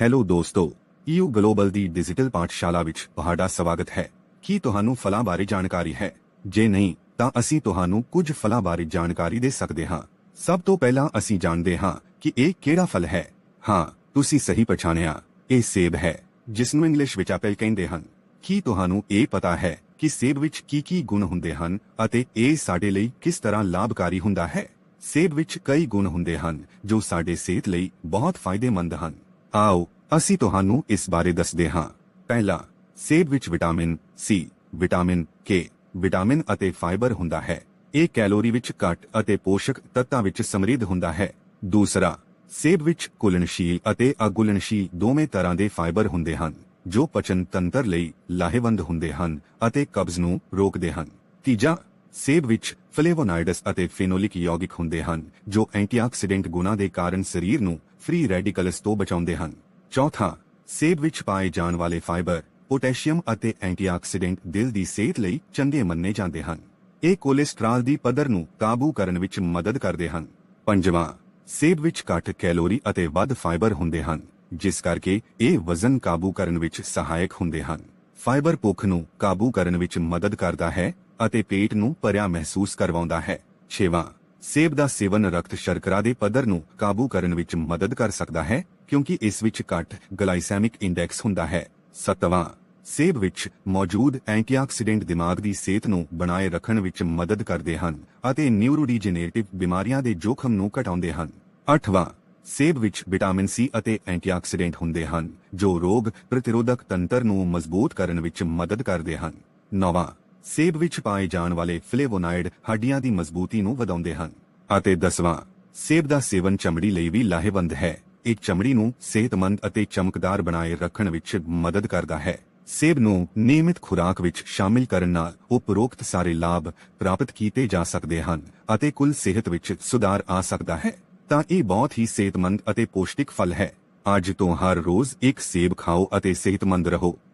Hello ਦੋਸਤੋ you global ਦੀ digital ਪਾਠਸ਼ਾਲਾ ਵਿੱਚ ਤੁਹਾਡਾ ਸਵਾਗਤ ਹੈ। ਕੀ ਤੁਹਾਨੂੰ ਫਲਾਂ ਬਾਰੇ ਜਾਣਕਾਰੀ ਹੈ? ਜੇ ਨਹੀਂ, ਤਾਂ ਅਸੀਂ ਤੁਹਾਨੂੰ ਕੁਝ ਫਲਾਂ ਬਾਰੇ ਜਾਣਕਾਰੀ ਦੇ ਸਕਦੇ ਹਾਂ। ਸਭ ਤੋਂ ਪਹਿਲਾਂ ਅਸੀਂ ਜਾਣਦੇ ਹਾਂ ਕਿ ਇਹ ਕਿਹੜਾ ਫਲ ਹੈ। ਹਾਂ, ਤੁਸੀਂ ਸਹੀ ਪਛਾਣਿਆ। ਇਹ ਸੇਬ ਹੈ, ਜਿਸ ਨੂੰ ਇੰਗਲਿਸ਼ ਵਿੱਚ ਐਪਲ ਕਹਿੰਦੇ ਹਨ। ਕੀ ਤੁਹਾਨੂੰ ਇਹ ਪਤਾ ਹੈ ਕਿ ਸੇਬ ਵਿੱਚ ਕੀ ਕੀ ਗੁਣ ਹੁੰਦੇ ਹਨ ਅਤੇ ਇਹ ਸਾਡੇ ਲਈ ਕਿਸ ਤਰ੍ਹਾਂ ਲਾਭਕਾਰੀ ਹੁੰਦਾ ਹੈ? ਸੇਬ ਵਿੱਚ ਕਈ ਗੁਣ ਹੁੰਦੇ ਹਨ ਜੋ ਸਾਡੇ ਸਿਹਤ ਲਈ ਬਹੁਤ ਫਾਇਦੇਮੰਦ ਹਨ। ਆਓ, ਅਸੀਂ ਤੁਹਾਨੂੰ ਇਸ ਬਾਰੇ ਦੱਸਦੇ ਹਾਂ। ਪਹਿਲਾ, ਸੇਬ ਵਿੱਚ vitamin C vitamin K vitamin ਅਤੇ ਫਾਈਬਰ ਹੁੰਦਾ ਹੈ। ਇਹ ਕੈਲੋਰੀ ਵਿੱਚ ਘੱਟ ਅਤੇ ਪੋਸ਼ਕ ਤੱਤਾਂ ਵਿੱਚ ਸਮਰਿੱਧ ਹੁੰਦਾ ਹੈ। ਦੂਸਰਾ, ਸੇਬ ਵਿੱਚ ਕੁਲਨਸ਼ੀਲ ਅਤੇ ਅਗੁਲਨਸ਼ੀਲ ਦੋਵੇਂ ਤਰ੍ਹਾਂ ਦੇ ਫਾਈਬਰ ਹੁੰਦੇ ਹਨ, ਜੋ ਪਚਨ ਤੰਤਰ ਲਈ ਲਾਹੇਵੰਦ ਹੁੰਦੇ ਹਨ ਅਤੇ ਕਬਜ਼ ਨੂੰ ਰੋਕਦੇ ਹਨ। ਤੀਜਾ ਸੇਬ ਵਿੱਚ ਫਲੇਵੋਨਾਈਡਸ ਅਤੇ ਫੇਨੋਲਿਕ ਯੌਗਿਕ ਹੁੰਦੇ ਹਨ, ਜੋ ਐਂਟੀਆਕਸੀਡੈਂਟ ਗੁਣਾਂ ਦੇ ਕਾਰਨ ਸਰੀਰ ਨੂੰ ਫ੍ਰੀ ਰੈਡੀਕਲਸ ਤੋਂ ਬਚਾਉਂਦੇ ਹਨ। ਚੌਥਾ, ਸੇਬ ਵਿੱਚ ਪਾਏ ਜਾਣ ਵਾਲੇ ਫਾਈਬਰ, ਪੋਟਾਸ਼ੀਅਮ ਅਤੇ ਐਂਟੀਆਕਸੀਡੈਂਟ ਦਿਲ ਦੀ ਸਿਹਤ ਲਈ ਚੰਗੇ ਮੰਨੇ ਜਾਂਦੇ ਹਨ। ਇਹ ਕੋਲੇਸਟ੍ਰੋਲ ਦੀ ਪੱਧਰ ਨੂੰ ਕਾਬੂ ਕਰਨ ਵਿੱਚ ਮਦਦ ਕਰਦੇ ਹਨ। ਪੰਜਵਾਂ, ਸੇਬ ਵਿੱਚ ਘੱਟ ਕੈਲੋਰੀ ਅਤੇ ਵੱਧ ਫਾਈਬਰ ਹੁੰਦੇ ਹਨ, ਜਿਸ ਕਰਕੇ ਇਹ ਵਜ਼ਨ ਕਾਬੂ ਕਰਨ ਵਿੱਚ ਸਹਾਇਕ ਹੁੰਦੇ ਹਨ। ਫਾਈਬਰ ਭੁੱਖ ਨੂੰ ਕਾਬੂ ਕਰਨ ਵਿੱਚ ਮਦਦ ਕਰਦਾ ਹੈ ਅਤੇ ਪੇਟ ਨੂੰ ਭਰਿਆ ਮਹਿਸੂਸ ਕਰਵਾਉਂਦਾ ਹੈ। ਛੇਵਾਂ, ਸੇਬ ਦਾ ਸੇਵਨ ਰਕਤ ਸ਼ਰਕਰਾ ਦੇ ਪੱਧਰ ਨੂੰ ਕਾਬੂ ਕਰਨ ਵਿੱਚ ਮਦਦ ਕਰ ਸਕਦਾ ਹੈ, ਕਿਉਂਕਿ ਇਸ ਵਿੱਚ ਘੱਟ ਗਲਾਈਸੈਮਿਕ ਇੰਡੈਕਸ ਹੁੰਦਾ ਹੈ। ਸੱਤਵਾਂ, ਸੇਬ ਵਿੱਚ ਮੌਜੂਦ ਐਂਟੀਆਕਸੀਡੈਂਟ ਦਿਮਾਗ ਦੀ ਸਿਹਤ ਨੂੰ ਬਣਾਏ ਰੱਖਣ ਵਿੱਚ ਮਦਦ ਕਰਦੇ ਹਨ ਅਤੇ ਨਿਊਰੋਡੀਜਨਰੇਟਿਵ ਬਿਮਾਰੀਆਂ ਦੇ ਜੋਖਮ ਨੂੰ ਘਟਾਉਂਦੇ ਹਨ। ਅੱਠਵਾਂ, ਸੇਬ ਵਿੱਚ ਵਿਟਾਮਿਨ ਸੀ ਅਤੇ ਐਂਟੀਆਕਸੀਡੈਂਟ ਹੁੰਦੇ ਹਨ, ਜੋ ਰੋਗ ਪ੍ਰਤੀਰੋਧਕ ਤੰਤਰ ਨੂੰ ਮਜ਼ਬੂਤ ਕਰਨ ਵਿੱਚ ਮਦਦ ਕਰਦੇ ਹਨ। ਨੌਵਾਂ ਸੇਬ ਵਿੱਚ ਪਾਏ ਜਾਣ ਵਾਲੇ ਫਲੇਵੋਨਾਇਡ ਹੱਡੀਆਂ ਦੀ ਮਜ਼ਬੂਤੀ ਨੂੰ ਵਧਾਉਂਦੇ ਹਨ ਅਤੇ ਦਸਵਾਂ, ਸੇਬ ਦਾ ਸੇਵਨ ਚਮੜੀ ਲਈ ਵੀ ਲਾਹੇਵੰਦ ਹੈ। ਇਹ ਚਮੜੀ ਨੂੰ ਸਿਹਤਮੰਦ ਅਤੇ ਚਮਕਦਾਰ ਬਣਾਏ ਰੱਖਣ ਵਿੱਚ ਮਦਦ ਕਰਦਾ ਹੈ। ਸੇਬ ਨੂੰ ਨਿਯਮਿਤ ਖੁਰਾਕ ਵਿੱਚ ਸ਼ਾਮਿਲ ਕਰਨ ਨਾਲ ਉਪਰੋਕਤ ਸਾਰੇ ਲਾਭ ਪ੍ਰਾਪਤ ਕੀਤੇ ਜਾ ਸਕਦੇ ਹਨ ਅਤੇ ਕੁੱਲ ਸਿਹਤ ਵਿੱਚ ਸੁਧਾਰ ਆ ਸਕਦਾ ਹੈ। ਤਾਂ ਇਹ ਬਹੁਤ ਹੀ ਸਿਹਤਮੰਦ ਅਤੇ ਪੌਸ਼ਟਿਕ ਫਲ ਹੈ। ਅੱਜ ਤੋਂ ਹਰ ਰੋਜ਼ ਇੱਕ ਸੇਬ ਖਾਓ ਅਤੇ ਸਿਹਤਮੰਦ ਰਹੋ।